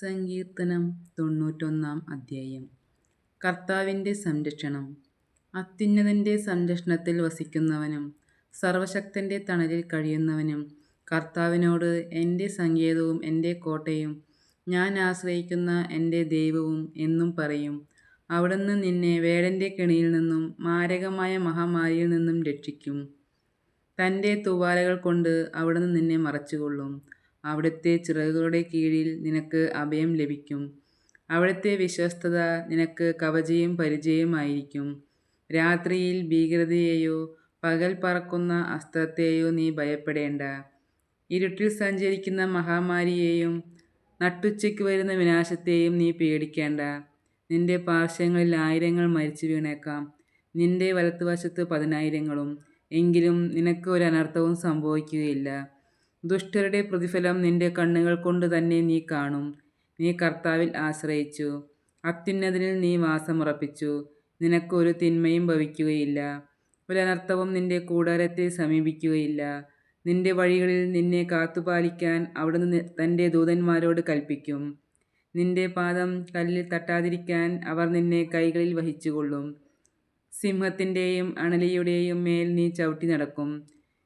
സങ്കീർത്തനം തൊണ്ണൂറ്റൊന്നാം അധ്യായം. കർത്താവിന്റെ സംരക്ഷണം. അത്യുന്നതന്റെ സംരക്ഷണത്തിൽ വസിക്കുന്നവനും സർവശക്തന്റെ തണലിൽ കഴിയുന്നവനും കർത്താവിനോട് എന്റെ സങ്കേതവും എന്റെ കോട്ടയും ഞാൻ ആശ്രയിക്കുന്ന എന്റെ ദൈവവും എന്നും പറയും. അവിടുന്ന് നിന്നെ വേടന്റെ കെണിയിൽ നിന്നും മാരകമായ മഹാമാരിയിൽ നിന്നും രക്ഷിക്കും. തന്റെ തൂവാലകൾ കൊണ്ട് അവിടുന്ന് നിന്നെ മറച്ചുകൊള്ളും. അവിടുത്തെ ചിറകുകളുടെ കീഴിൽ നിനക്ക് അഭയം ലഭിക്കും. അവിടുത്തെ വിശ്വസ്തത നിനക്ക് കവചയും പരിചയമായിരിക്കും രാത്രിയിൽ ഭീകരതയെയോ പകൽ പറക്കുന്ന അസ്ത്രത്തെയോ നീ ഭയപ്പെടേണ്ട. ഇരുട്ടിൽ സഞ്ചരിക്കുന്ന മഹാമാരിയെയും നട്ടുച്ചയ്ക്ക് വരുന്ന വിനാശത്തെയും നീ പേടിക്കേണ്ട. നിന്റെ പാർശ്വങ്ങളിൽ ആയിരങ്ങൾ മരിച്ചു വീണേക്കാം. നിന്റെ വലത്തുവശത്ത് പതിനായിരങ്ങളും. എങ്കിലും നിനക്ക് ഒരു അനർത്ഥവും സംഭവിക്കുകയില്ല. ദുഷ്ടരുടെ പ്രതിഫലം നിന്റെ കണ്ണുകൾ കൊണ്ട് തന്നെ നീ കാണും. നീ കർത്താവിൽ ആശ്രയിച്ചു. അത്യുന്നതിനിൽ നീ വാസമുറപ്പിച്ചു. നിനക്കൊരു തിന്മയും ഭവിക്കുകയില്ല. ഒരനർത്ഥവും നിന്റെ കൂടാരത്തെ സമീപിക്കുകയില്ല. നിന്റെ വഴികളിൽ നിന്നെ കാത്തുപാലിക്കാൻ അവിടുന്ന് തന്റെ ദൂതന്മാരോട് കൽപ്പിക്കും. നിന്റെ പാദം കല്ലിൽ തട്ടാതിരിക്കാൻ അവർ നിന്നെ കൈകളിൽ വഹിച്ചുകൊള്ളും. സിംഹത്തിന്റെയും അണലിയുടെയും മേൽ നീ ചവിട്ടി നടക്കും.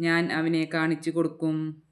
ഞാൻ അവനെ കാണിച്ചു കൊടുക്കും.